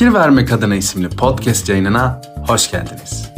Fikir Vermek Adına isimli podcast yayınına hoş geldiniz.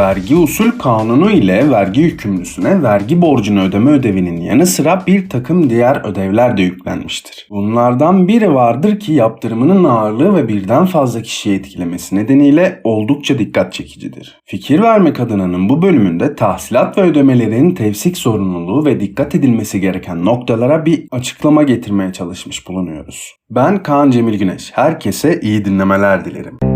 Vergi usul kanunu ile vergi yükümlüsüne vergi borcunu ödeme ödevinin yanı sıra bir takım diğer ödevler de yüklenmiştir. Bunlardan biri vardır ki yaptırımının ağırlığı ve birden fazla kişiyi etkilemesi nedeniyle oldukça dikkat çekicidir. Fikir vermek adına'nın bu bölümünde tahsilat ve ödemelerin tevsik sorumluluğu ve dikkat edilmesi gereken noktalara bir açıklama getirmeye çalışmış bulunuyoruz. Ben Kaan Cemil Güneş. Herkese iyi dinlemeler dilerim.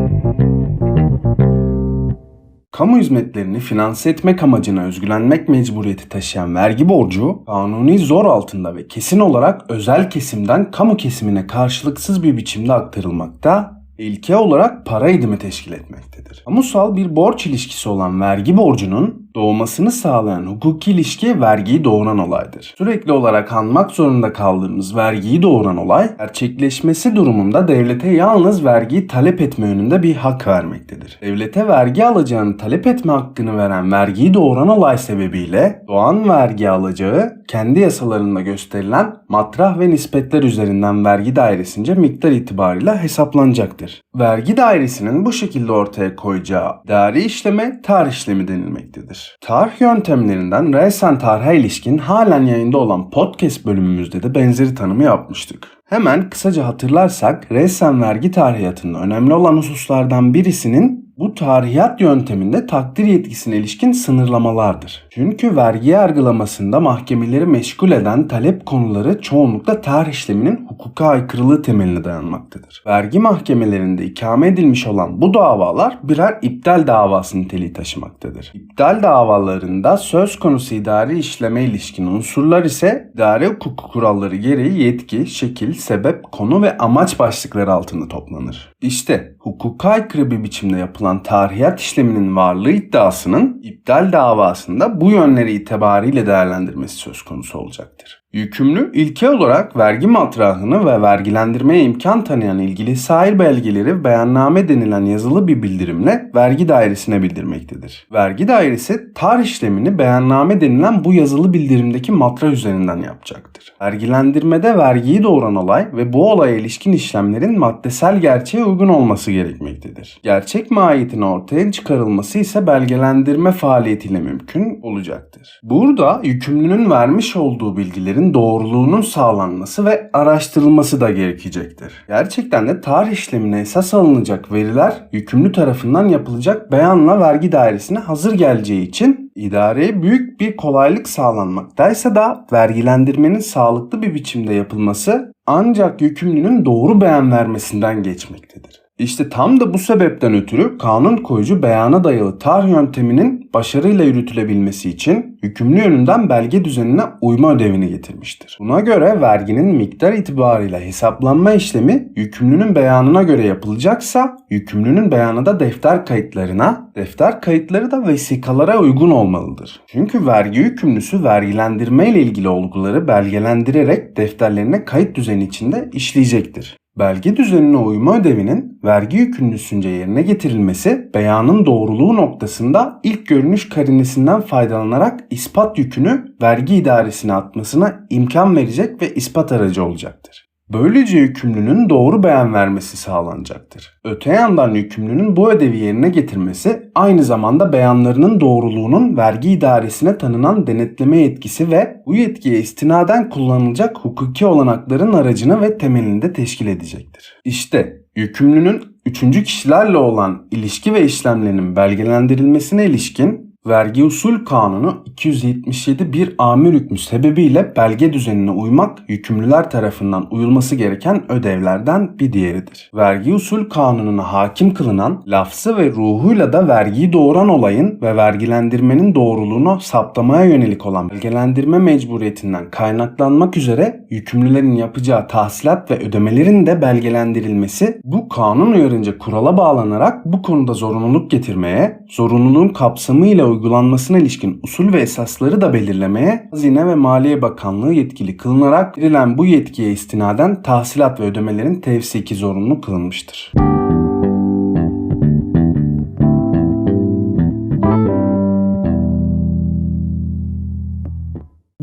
Kamu hizmetlerini finanse etmek amacına özgülenmek mecburiyeti taşıyan vergi borcu, kanuni zor altında ve kesin olarak özel kesimden kamu kesimine karşılıksız bir biçimde aktarılmakta, ilke olarak para edimi teşkil etmektedir. Kamusal bir borç ilişkisi olan vergi borcunun doğmasını sağlayan hukuki ilişki vergiyi doğuran olaydır. Sürekli olarak anmak zorunda kaldığımız vergiyi doğuran olay, gerçekleşmesi durumunda devlete yalnız vergiyi talep etme yönünde bir hak vermektedir. Devlete vergi alacağını talep etme hakkını veren vergiyi doğuran olay sebebiyle doğan vergi alacağı kendi yasalarında gösterilen matrah ve nispetler üzerinden vergi dairesince miktar itibarıyla hesaplanacaktır. Vergi dairesinin bu şekilde ortaya koyacağı idari işleme tarih işlemi denilmektedir. Tarih yöntemlerinden resen tarihe ilişkin halen yayında olan podcast bölümümüzde de benzeri tanımı yapmıştık. Hemen kısaca hatırlarsak resen vergi tarihiyatında önemli olan hususlardan birisinin bu tarihiyat yönteminde takdir yetkisine ilişkin sınırlamalardır. Çünkü vergi yargılamasında mahkemeleri meşgul eden talep konuları çoğunlukla tarih işleminin hukuka aykırılığı temeline dayanmaktadır. Vergi mahkemelerinde ikame edilmiş olan bu davalar birer iptal davası niteliği taşımaktadır. İptal davalarında söz konusu idari işleme ilişkin unsurlar ise idari hukuk kuralları gereği yetki, şekil, sebep, konu ve amaç başlıkları altında toplanır. İşte hukuka aykırı bir biçimde yapılan tarihiyat işleminin varlığı iddiasının iptal davasında bu yönleri itibariyle değerlendirmesi söz konusu olacaktır. Yükümlü ilke olarak vergi matrahını ve vergilendirmeye imkan tanıyan ilgili sahil belgeleri beyanname denilen yazılı bir bildirimle vergi dairesine bildirmektedir. Vergi dairesi tarih işlemini beyanname denilen bu yazılı bildirimdeki matrah üzerinden yapacaktır. Vergilendirmede vergiyi doğuran olay ve bu olaya ilişkin işlemlerin maddesel gerçeğe uygun olması gerekmektedir. Gerçek mahiyetinin ortaya çıkarılması ise belgelendirme faaliyetiyle mümkün olacaktır. Burada yükümlünün vermiş olduğu bilgilerin doğruluğunun sağlanması ve araştırılması da gerekecektir. Gerçekten de tarih işlemine esas alınacak veriler yükümlü tarafından yapılacak beyanla vergi dairesine hazır geleceği için idareye büyük bir kolaylık sağlanmaktaysa da vergilendirmenin sağlıklı bir biçimde yapılması ancak yükümlünün doğru beyan vermesinden geçmektedir. İşte tam da bu sebepten ötürü kanun koyucu beyana dayalı tarih yönteminin başarıyla yürütülebilmesi için yükümlü yönünden belge düzenine uyma ödevini getirmiştir. Buna göre verginin miktar itibarıyla hesaplanma işlemi yükümlünün beyanına göre yapılacaksa yükümlünün beyanı da defter kayıtlarına, defter kayıtları da vesikalara uygun olmalıdır. Çünkü vergi yükümlüsü vergilendirme ile ilgili olguları belgelendirerek defterlerine kayıt düzeni içinde işleyecektir. Belge düzenine uyma ödevinin vergi yükümlüsünce yerine getirilmesi beyanın doğruluğu noktasında ilk görünüş karinesinden faydalanarak ispat yükünü vergi idaresine atmasına imkan verecek ve ispat aracı olacaktır. Böylece yükümlünün doğru beyan vermesi sağlanacaktır. Öte yandan yükümlünün bu ödevi yerine getirmesi aynı zamanda beyanlarının doğruluğunun vergi idaresine tanınan denetleme yetkisi ve bu yetkiye istinaden kullanılacak hukuki olanakların aracını ve temelini de teşkil edecektir. İşte yükümlünün üçüncü kişilerle olan ilişki ve işlemlerinin belgelendirilmesine ilişkin Vergi Usul Kanunu 277 bir amir hükmü sebebiyle belge düzenine uymak yükümlüler tarafından uyulması gereken ödevlerden bir diğeridir. Vergi Usul Kanunu'na hakim kılınan, lafzı ve ruhuyla da vergiyi doğuran olayın ve vergilendirmenin doğruluğunu saptamaya yönelik olan belgelendirme mecburiyetinden kaynaklanmak üzere yükümlülerin yapacağı tahsilat ve ödemelerin de belgelendirilmesi bu kanun uyarınca kurala bağlanarak bu konuda zorunluluk getirmeye, zorunluluğun kapsamı ile uygulanmasına ilişkin usul ve esasları da belirlemeye Hazine ve Maliye Bakanlığı yetkili kılınarak verilen bu yetkiye istinaden tahsilat ve ödemelerin tevsiki zorunlu kılınmıştır.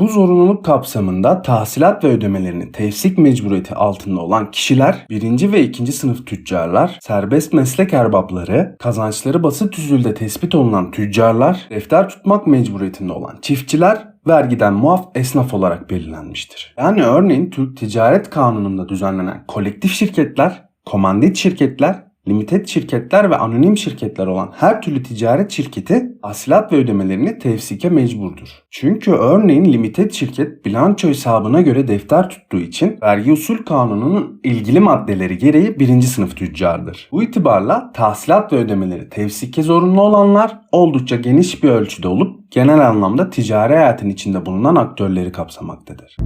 Bu zorunluluk kapsamında tahsilat ve ödemelerini tevsik mecburiyeti altında olan kişiler, birinci ve ikinci sınıf tüccarlar, serbest meslek erbapları, kazançları basit usulde tespit olunan tüccarlar, defter tutmak mecburiyetinde olan çiftçiler vergiden muaf esnaf olarak belirlenmiştir. Yani örneğin Türk Ticaret Kanunu'nda düzenlenen kolektif şirketler, komandit şirketler limited şirketler ve anonim şirketler olan her türlü ticaret şirketi asilat ve ödemelerini tevsike mecburdur. Çünkü örneğin limited şirket bilanço hesabına göre defter tuttuğu için vergi usul kanununun ilgili maddeleri gereği birinci sınıf tüccardır. Bu itibarla tahsilat ve ödemeleri tevsike zorunlu olanlar oldukça geniş bir ölçüde olup genel anlamda ticari hayatın içinde bulunan aktörleri kapsamaktadır.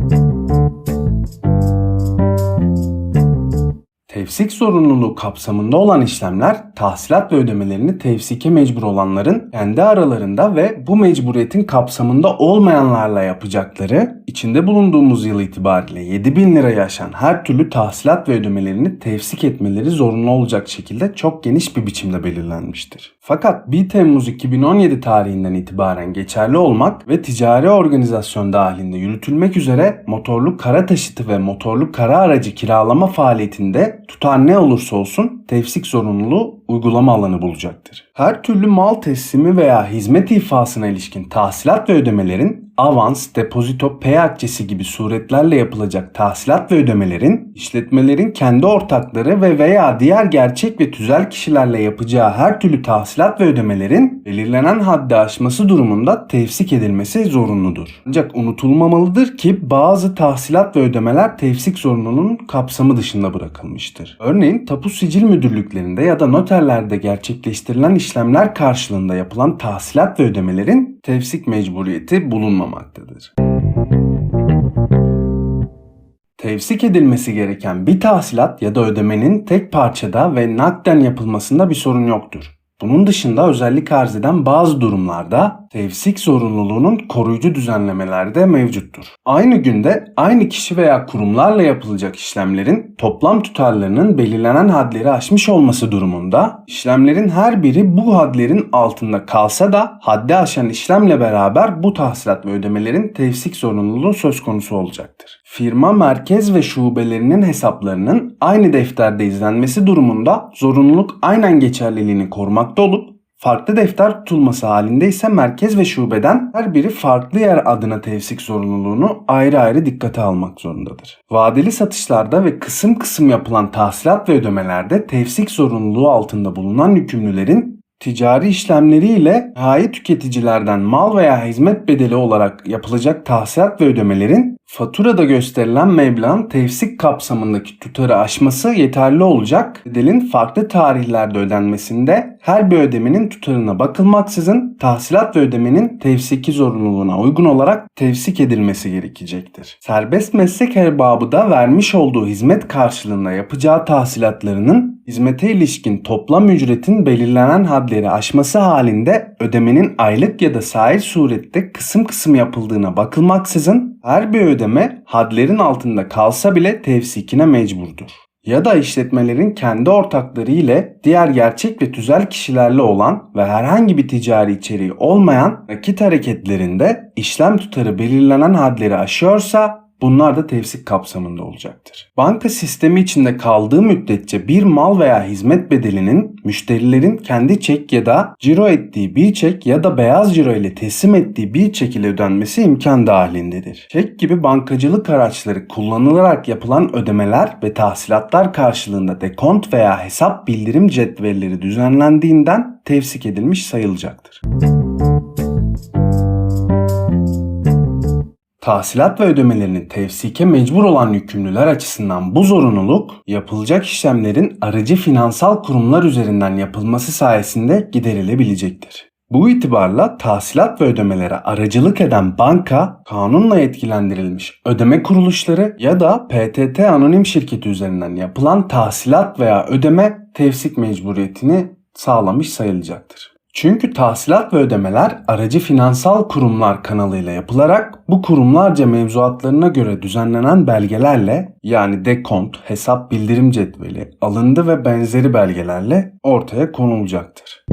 Tevsik zorunluluğu kapsamında olan işlemler tahsilat ve ödemelerini tevsike mecbur olanların kendi aralarında ve bu mecburiyetin kapsamında olmayanlarla yapacakları içinde bulunduğumuz yıl itibariyle 7000 lirayı aşan her türlü tahsilat ve ödemelerini tevsik etmeleri zorunlu olacak şekilde çok geniş bir biçimde belirlenmiştir. Fakat 1 Temmuz 2017 tarihinden itibaren geçerli olmak ve ticari organizasyon dahilinde yürütülmek üzere motorlu kara taşıtı ve motorlu kara aracı kiralama faaliyetinde tutar ne olursa olsun tevsik zorunluluğu uygulama alanı bulacaktır. Her türlü mal teslimi veya hizmet ifasına ilişkin tahsilat ve ödemelerin avans, depozito, pay akçesi gibi suretlerle yapılacak tahsilat ve ödemelerin işletmelerin kendi ortakları ve veya diğer gerçek ve tüzel kişilerle yapacağı her türlü tahsilat ve ödemelerin belirlenen haddi aşması durumunda tefsik edilmesi zorunludur. Ancak unutulmamalıdır ki bazı tahsilat ve ödemeler tefsik zorunluluğunun kapsamı dışında bırakılmıştır. Örneğin tapu sicil müdürlüklerinde ya da noterlerde gerçekleştirilen işlemler karşılığında yapılan tahsilat ve ödemelerin tefsik mecburiyeti bulunmamaktadır. Tevsik edilmesi gereken bir tahsilat ya da ödemenin tek parçada ve nakden yapılmasında bir sorun yoktur. Bunun dışında özellik arz eden bazı durumlarda tevsik zorunluluğunun koruyucu düzenlemeleri de mevcuttur. Aynı günde aynı kişi veya kurumlarla yapılacak işlemlerin toplam tutarlarının belirlenen hadleri aşmış olması durumunda işlemlerin her biri bu hadlerin altında kalsa da haddi aşan işlemle beraber bu tahsilat ve ödemelerin tevsik zorunluluğu söz konusu olacaktır. Firma merkez ve şubelerinin hesaplarının aynı defterde izlenmesi durumunda zorunluluk aynen geçerliliğini korumakta olup farklı defter tutulması halinde ise merkez ve şubeden her biri farklı yer adına tevsik zorunluluğunu ayrı ayrı dikkate almak zorundadır. Vadeli satışlarda ve kısım kısım yapılan tahsilat ve ödemelerde tevsik zorunluluğu altında bulunan yükümlülerin ticari işlemleriyle nihai tüketicilerden mal veya hizmet bedeli olarak yapılacak tahsilat ve ödemelerin faturada gösterilen meblağın tevsik kapsamındaki tutarı aşması yeterli olacak. Bedelin farklı tarihlerde ödenmesinde her bir ödemenin tutarına bakılmaksızın tahsilat ve ödemenin tevsiki zorunluluğuna uygun olarak tevsik edilmesi gerekecektir. Serbest meslek erbabı da vermiş olduğu hizmet karşılığında yapacağı tahsilatlarının hizmete ilişkin toplam ücretin belirlenen hadleri aşması halinde ödemenin aylık ya da sahil surette kısım kısım yapıldığına bakılmaksızın her bir ödeme hadlerin altında kalsa bile tevsikine mecburdur. Ya da işletmelerin kendi ortakları ile diğer gerçek ve tüzel kişilerle olan ve herhangi bir ticari içeriği olmayan nakit hareketlerinde işlem tutarı belirlenen hadleri aşıyorsa Bunlar da tevsik kapsamında olacaktır. Banka sistemi içinde kaldığı müddetçe bir mal veya hizmet bedelinin müşterilerin kendi çek ya da ciro ettiği bir çek ya da beyaz ciro ile teslim ettiği bir çek ile ödenmesi imkan dahilindedir. Çek gibi bankacılık araçları kullanılarak yapılan ödemeler ve tahsilatlar karşılığında dekont veya hesap bildirim cetvelleri düzenlendiğinden tevsik edilmiş sayılacaktır. Tahsilat ve ödemelerinin tevsike mecbur olan yükümlüler açısından bu zorunluluk yapılacak işlemlerin aracı finansal kurumlar üzerinden yapılması sayesinde giderilebilecektir. Bu itibarla tahsilat ve ödemelere aracılık eden banka, kanunla yetkilendirilmiş ödeme kuruluşları ya da PTT anonim şirketi üzerinden yapılan tahsilat veya ödeme tevsik mecburiyetini sağlamış sayılacaktır. Çünkü tahsilat ve ödemeler aracı finansal kurumlar kanalıyla yapılarak bu kurumlarca mevzuatlarına göre düzenlenen belgelerle yani dekont, hesap bildirim cetveli, alındı ve benzeri belgelerle ortaya konulacaktır.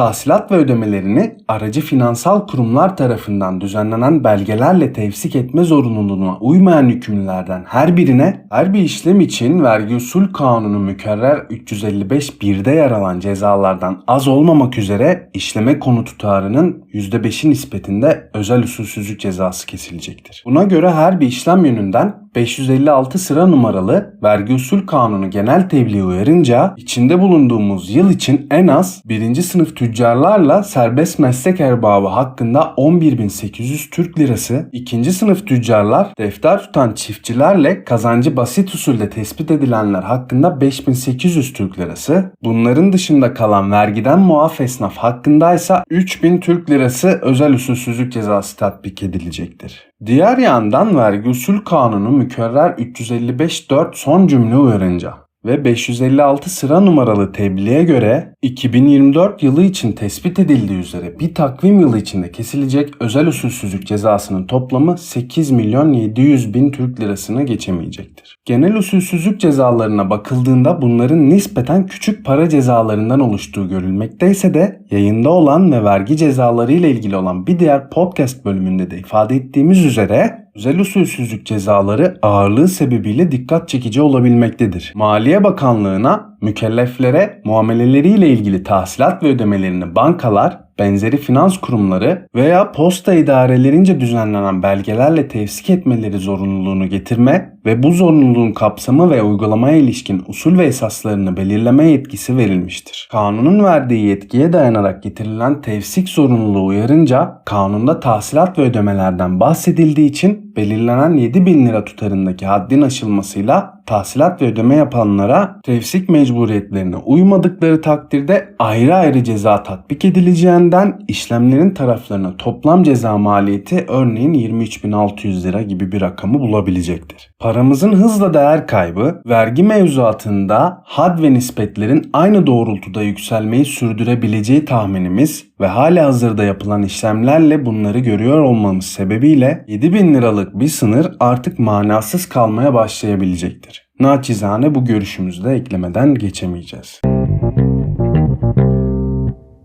Tahsilat ve ödemelerini aracı finansal kurumlar tarafından düzenlenen belgelerle tevsik etme zorunluluğuna uymayan yükümlülerden her birine her bir işlem için vergi usul kanunu mükerrer 355.1'de yer alan cezalardan az olmamak üzere işleme konu tutarının %5'i nispetinde özel usulsüzlük cezası kesilecektir. Buna göre her bir işlem yönünden 556 sıra numaralı vergi usul kanunu genel tebliği uyarınca içinde bulunduğumuz yıl için en az 1. sınıf tüccarlarla serbest meslek erbabı hakkında 11.800 Türk lirası, 2. sınıf tüccarlar defter tutan çiftçilerle kazancı basit usulde tespit edilenler hakkında 5800 Türk lirası, bunların dışında kalan vergiden muaf esnaf hakkındaysa 3000 Türk lirası özel usulsüzlük cezası tatbik edilecektir. Diğer yandan vergi usul kanunu mükerrer 355.4 son cümle uyarınca ve 556 sıra numaralı tebliğe göre 2024 yılı için tespit edildiği üzere bir takvim yılı içinde kesilecek özel usulsüzlük cezasının toplamı 8 milyon 700 bin Türk lirasını geçemeyecektir. Genel usulsüzlük cezalarına bakıldığında bunların nispeten küçük para cezalarından oluştuğu görülmekteyse de yayında olan ve vergi cezaları ile ilgili olan bir diğer podcast bölümünde de ifade ettiğimiz üzere özel usulsüzlük cezaları ağırlığı sebebiyle dikkat çekici olabilmektedir. Maliye Bakanlığı'na mükelleflere muameleleriyle ilgili tahsilat ve ödemelerini bankalar, benzeri finans kurumları veya posta idarelerince düzenlenen belgelerle tevsik etmeleri zorunluluğunu getirme ve bu zorunluluğun kapsamı ve uygulamaya ilişkin usul ve esaslarını belirleme yetkisi verilmiştir. Kanunun verdiği yetkiye dayanarak getirilen tevsik zorunluluğu uyarınca kanunda tahsilat ve ödemelerden bahsedildiği için belirlenen 7 bin lira tutarındaki haddin aşılmasıyla tahsilat ve ödeme yapanlara tevsik mecburiyetlerine uymadıkları takdirde ayrı ayrı ceza tatbik edileceğinden işlemlerin taraflarına toplam ceza maliyeti örneğin 23.600 lira gibi bir rakamı bulabilecektir. Paramızın hızla değer kaybı, vergi mevzuatında had ve nispetlerin aynı doğrultuda yükselmeyi sürdürebileceği tahminimiz ve hali hazırda yapılan işlemlerle bunları görüyor olmamız sebebiyle 7000 liralık bir sınır artık manasız kalmaya başlayabilecektir. Naçizane bu görüşümüzde eklemeden geçemeyeceğiz.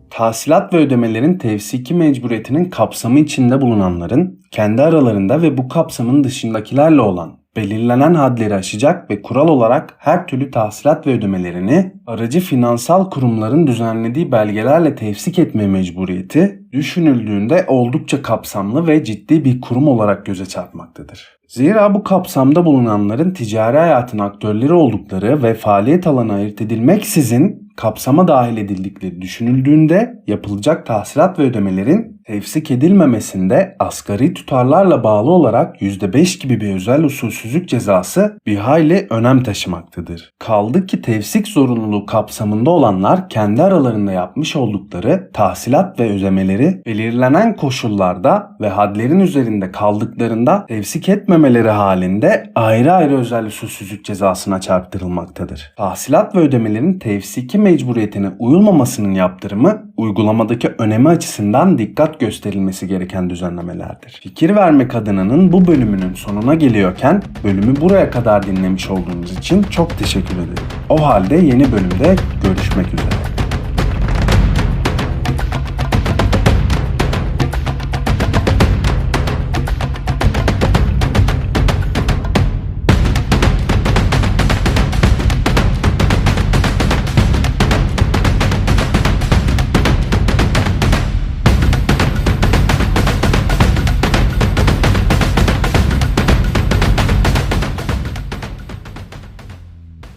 Tahsilat ve ödemelerin tevsiki mecburiyetinin kapsamı içinde bulunanların kendi aralarında ve bu kapsamın dışındakilerle olan belirlenen hadleri aşacak ve kural olarak her türlü tahsilat ve ödemelerini aracı finansal kurumların düzenlediği belgelerle tevsik etme mecburiyeti düşünüldüğünde oldukça kapsamlı ve ciddi bir kurum olarak göze çarpmaktadır. Zira bu kapsamda bulunanların ticari hayatın aktörleri oldukları ve faaliyet alanı ayırt edilmeksizin kapsama dahil edildikleri düşünüldüğünde yapılacak tahsilat ve ödemelerin tevsik edilmemesinde asgari tutarlarla bağlı olarak %5 gibi bir özel usulsüzlük cezası bir hayli önem taşımaktadır. Kaldı ki tevsik zorunluluğu kapsamında olanlar kendi aralarında yapmış oldukları tahsilat ve ödemeleri belirlenen koşullarda ve hadlerin üzerinde kaldıklarında tevsik etmemeleri halinde ayrı ayrı özel usulsüzlük cezasına çarptırılmaktadır. Tahsilat ve ödemelerin tevsiki mecburiyetine uyulmamasının yaptırımı uygulamadaki önemi açısından dikkat gösterilmesi gereken düzenlemelerdir. Fikir vermek adına'nın bu bölümünün sonuna geliyorken bölümü buraya kadar dinlemiş olduğunuz için çok teşekkür ederim. O halde yeni bölümde görüşmek üzere.